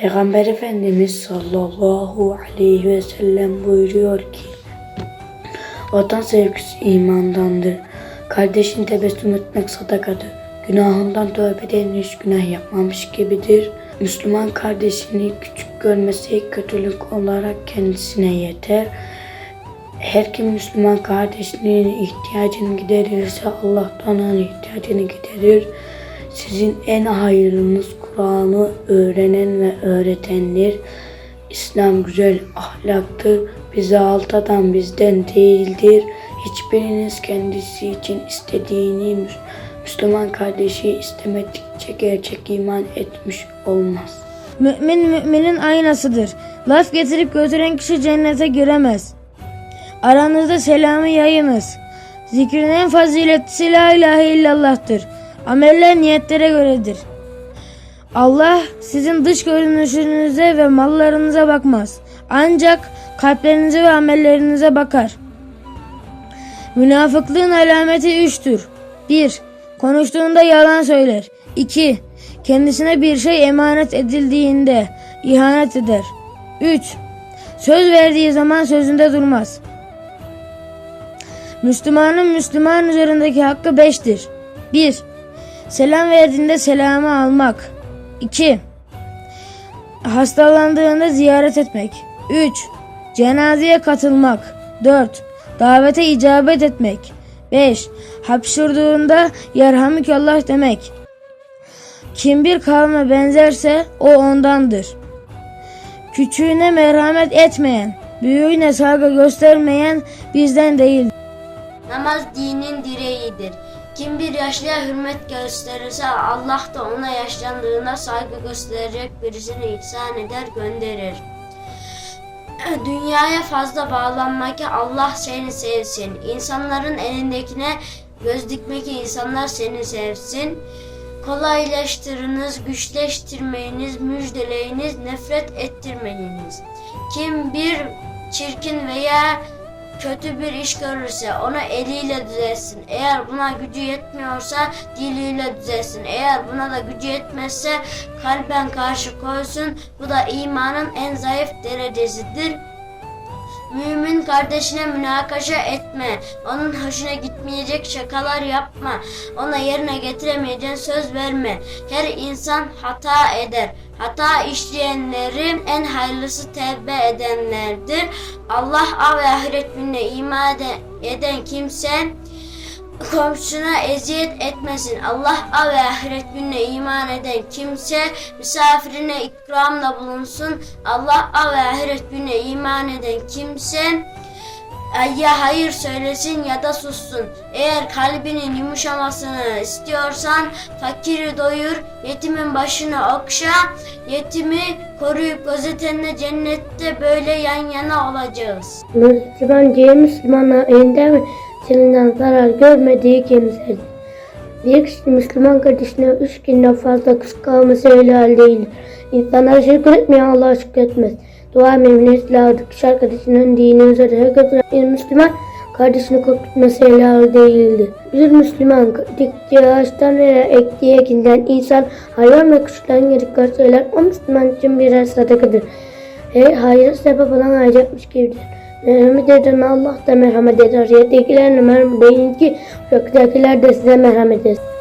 Peygamber Efendimiz sallallahu aleyhi ve sellem buyuruyor ki Vatan sevgisi imandandır. Kardeşin tebessüm etmek sadakadır. Günahından tövbe hiç günah yapmamış gibidir. Müslüman kardeşini küçük görmesi kötülük olarak kendisine yeter. Her kim Müslüman kardeşinin ihtiyacını giderirse Allah da onun ihtiyacını giderir. Sizin en hayırlınız Kur'an'ı öğrenen ve öğretendir. İslam güzel ahlaktır. Bize alt adam bizden değildir. Hiçbiriniz kendisi için istediğini Müs- Müslüman kardeşi istemedikçe gerçek iman etmiş olmaz. Mümin müminin aynasıdır. Laf getirip götüren kişi cennete giremez. Aranızda selamı yayınız. Zikrin en faziletlisi la ilahe illallah'tır. Ameller niyetlere göredir. Allah sizin dış görünüşünüze ve mallarınıza bakmaz. Ancak kalplerinize ve amellerinize bakar. Münafıklığın alameti üçtür. 1. Konuştuğunda yalan söyler. 2. Kendisine bir şey emanet edildiğinde ihanet eder. 3. Söz verdiği zaman sözünde durmaz. Müslümanın Müslüman üzerindeki hakkı beştir. 1. Selam verdiğinde selamı almak. 2. Hastalandığında ziyaret etmek. 3. Cenazeye katılmak. 4. Davete icabet etmek. 5. Hapşırdığında yerhamdülillah demek. Kim bir kavme benzerse o ondandır. Küçüğüne merhamet etmeyen, büyüğüne saygı göstermeyen bizden değil. Namaz dinin direğidir. Kim bir yaşlıya hürmet gösterirse Allah da ona yaşlandığında saygı gösterecek birisini ihsan eder gönderir. Dünyaya fazla bağlanma ki Allah seni sevsin. İnsanların elindekine göz dikme ki insanlar seni sevsin. Kolaylaştırınız, güçleştirmeyiniz, müjdeleyiniz, nefret ettirmeyiniz. Kim bir çirkin veya kötü bir iş görürse onu eliyle düzelsin. Eğer buna gücü yetmiyorsa diliyle düzelsin. Eğer buna da gücü yetmezse kalben karşı koysun. Bu da imanın en zayıf derecesidir. Mümin kardeşine münakaşa etme. Onun hoşuna gitmeyecek şakalar yapma. Ona yerine getiremeyeceğin söz verme. Her insan hata eder. Hata işleyenlerin en hayırlısı tevbe edenlerdir. Allah ve ahiret gününe iman ede- eden kimse komşuna eziyet etmesin. Allah ve ahiret gününe iman eden kimse misafirine ikramda bulunsun. Allah ve ahiret gününe iman eden kimse ya hayır söylesin ya da sussun. Eğer kalbinin yumuşamasını istiyorsan fakiri doyur, yetimin başını okşa, yetimi koruyup gözetenle cennette böyle yan yana olacağız. Müslüman diye Müslümana elinde ve seninden zarar görmediği kimsedir. Bir kişi Müslüman kardeşine üç günden fazla kıskanması helal değil. İnsanlar şirk etmeyen Allah'a şükretmez. Dua memnuniyetle aldık. Kişi arkadaşının dini üzere götüren bir Müslüman kardeşini korkutması helal değildir. Bir Müslüman diktiği ağaçtan veya ektiği ekinden insan, hayvan ve kuşların yedikleri şeyler o Müslüman için birer sadakadır. Her hayır sebep olan harcatmış gibidir. Merhamet eden Allah da merhamet eder. Yerdekilerine merhamet deyin ki uzaktakiler de size merhamet etsin.